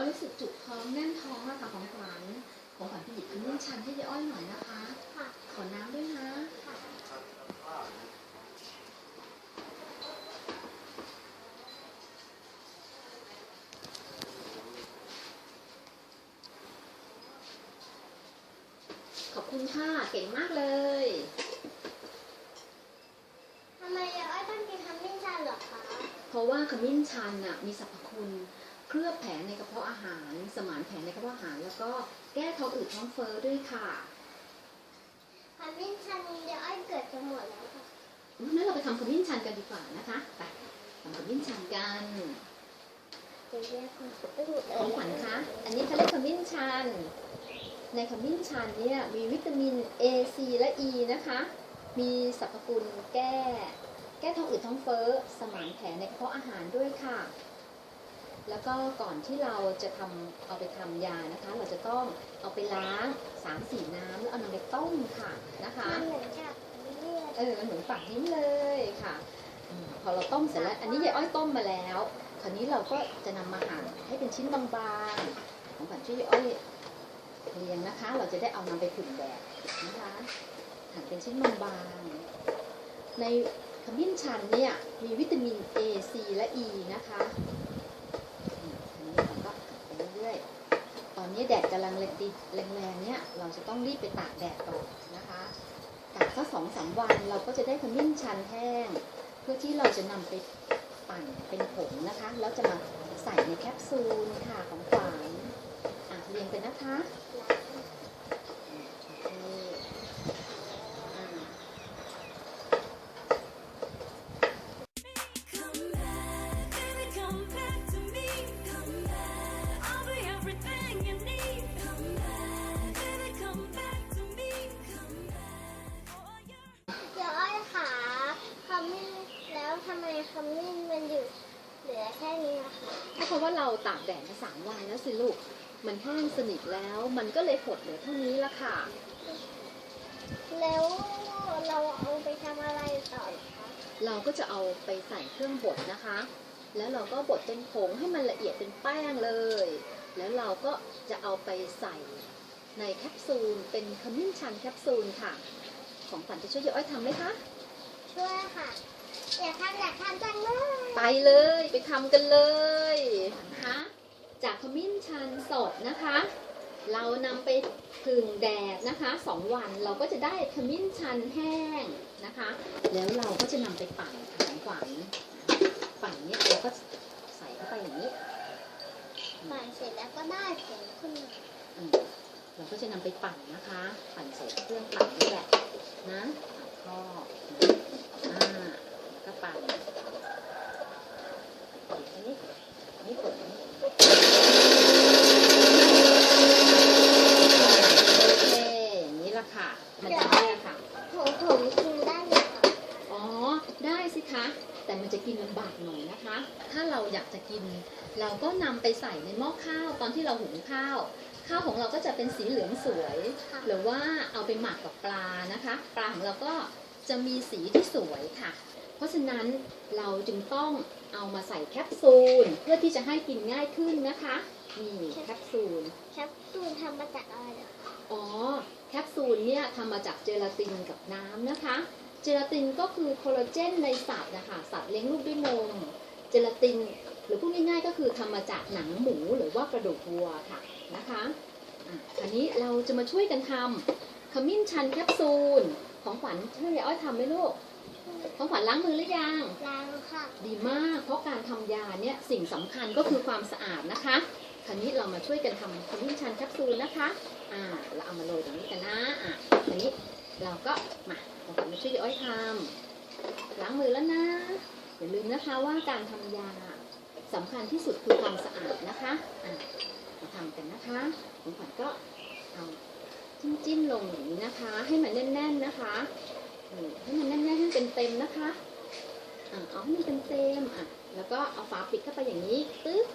ท้องแน่นท้องอะค่ะของขวัญของขวัญไปหยิบขมิ้นชันให้ยายอ้อยหน่อยนะคะค่ะขอน้ำด้วยนะค่ะขอบคุณค่ะ เก่งมากเลยทำไมยายอ้อยต้องกินขมิ้นชันเหรอคะ เพราะว่าขมิ้นชันน่ะมีสรรพคุณ เคลือบแผลในกระเพาะอาหาร สมานแผลในกระเพาะอาหาร แล้วก็แก้ท้องอืดท้องเฟ้อด้วยค่ะขมิ้นชันยายอ้อยเกิดจะหมดแล้วค่ะงั้นเราไปทำขมิ้นชันกันดีกว่านะคะ ไปทำขมิ้นชันกันเดี๋ยวเรียกคุณตึ้งของขวัญคะ อันนี้เขาเรียกขมิ้นชัน ในขมิ้นชันเนี่ยมีวิตามิน A C และ E นะคะ มีสรรพคุณแก้ แก้ท้องอืดท้องเฟ้อ สมานแผลในกระเพาะอาหารด้วยค่ะ แล้วก็ก่อนที่เราจะทำเอาไปทำยานะคะ เราจะต้องเอาไปล้าง3 4น้ำแล้วเอานำไปต้มค่ะนะคะมันเหมือนกับเลือดเออเหมือนฝักนิ้วเลยค่ะอมพอเราต้มเสร็จแล้ว อันนี้ยายอ้อยต้มมาแล้ว คราวนี้เราก็จะนำมาหั่นให้เป็นชิ้นบางๆ ของขวัญช่วยยายอ้อยเรียงนะคะ เราจะได้เอานำไปผึ่งแดดนะคะหั่นเป็นชิ้นบางๆ ในขมิ้นชันเนี่ยมีวิตามิน A C และ E นะคะอืมอันนี้เราก็หั่นไปเรื่อยๆ ต อนนี้แดดกำลังแรงแรงๆเนี่ยเราจะต้องรีบไปตากแดดก่อนนะคะตากสักสองสามวันเราก็จะได้ขมิ้นชันแห้ง เพื่อที่เราจะนำไปปั่นเป็นผงนะคะ แล้วจะมาใส่ในแคปซูลค่ะของขวัญอะเรียงกันนะคะ เพราะว่าเราตากแดดมาสามวันแล้วสิลูก มันแห้งสนิทแล้ว มันก็เลยหดเหลือเท่านี้ละค่ะ แล้วเราเอาไปทำอะไรต่อเหรอคะเราก็จะเอาไปใส่เครื่องบดนะคะ แล้วเราก็บดเป็นผงให้มันละเอียดเป็นแป้งเลย แล้วเราก็จะเอาไปใส่ในแคปซูล เป็นขมิ้นชันแคปซูลค่ะ ของฝันจะช่วยยายอ้อยทำไหมคะ ช่วยค่ะอยากทำอยากทำจังเลย ไปเลยไปทำกันเลยนะคะจากขมิ้นชันสดนะคะ เรานำไปผึ่งแดดนะคะสองวันเราก็จะได้ขมิ้นชันแห้งนะคะ แล้วเราก็จะนำไปปั่นค่ะของขวัญปั่นเนี่ยเราก็ใส่เข้าไปอย่างนี้ปั่นเสร็จแล้วก็ได้ผงขึ้นมาอืมเราก็จะนำไปปั่นนะคะ ปั่นใส่เครื่องปั่นนี่แหละนะปั่นข้ออ่าแล้วก็ปั่นอั นนี้อันนี้ผลโอเคอย่างนี้ละค่ะ มันจะได้ค่ะผงผงกินได้ไหมคะอ๋อ ได้สิคะ แต่มันจะกินลำบากหน่อยนะคะ ถ้าเราอยากจะกิน เราก็นำไปใส่ในหม้อข้าวตอนที่เราหุงข้าว ข้าวของเราก็จะเป็นสีเหลืองสวย หรือว่าเอาไปหมักกับปลานะคะ ปลาของเราก็จะมีสีที่สวยค่ะ เพราะฉะนั้นเราจึงต้องเอามาใส่แคปซูล เพื่อที่จะให้กินง่ายขึ้นนะคะนี่แคปซูล แคปซูลทำมาจากอะไรเหรอคะอ๋อ แคปซูลเนี่ยทำมาจากเจลาตินกับน้ำนะคะ เจลาตินก็คือโคลลาเจนในสัตว์นะคะ สัตว์เลี้ยงลูกด้วยนม เจลาติน หรือพูดง่ายๆก็คือทำมาจากหนังหมูหรือว่ากระดูกวัวค่ะนะคะอะอันนี้เราจะมาช่วยกันทำขมิ้นชันแคปซูล ของขวัญช่วยยายอ้อยทำไหมลูก ของขวัญล้างมือหรือยังล้างค่ะ ดีมาก เพราะการทำยาเนี่ยสิ่งสำคัญก็คือความสะอาดนะคะคราวนี้เรามาช่วยกันทำขมิ้นชันแคปซูลนะคะ อ่า เราเอามาโรยตรงนี้กันนะ อะทีนี้เราก็มาเรามาช่วยยายอ้อยทำล้างมือแล้วนะ อย่าลืมนะคะว่าการทำยาสำคัญที่สุดคือความสะอาดนะคะ อะมาทำกันนะคะผมขวัญก็เอาจิ้มจิ้มๆลงอย่างนี้นะคะ ให้มันแน่นๆนะคะนี่ให้มันแน่นๆให้มัน เต็มๆนะคะอะเอาให้มันเป็นเต็มอะแล้วก็เอาฝาปิดเข้าไปอย่างนี้ปึ๊บ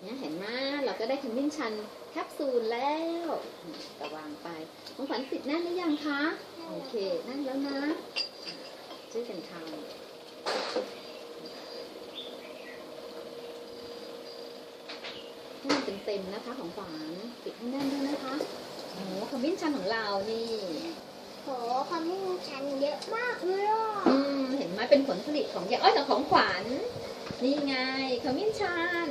เนี่ยเห็นไหมเราก็ได้ขมิ้นชันแคปซูลแล้วอืมก็วางไปของขวัญติดแน่นหรือยังคะ โอเคแน่นแล้วนะช่วยกันทำให้มันเต็มๆนะคะของขวานปิดให้แน่นด้วยนะคะโอ้ขมิ้นชันของเรานี่ โหขมิ้นชันเยอะมากเลยอะอืมเห็นไหมเป็นผลผลิตของยาอ้อยกับของขวัญนี่ไงขมิ้นชัน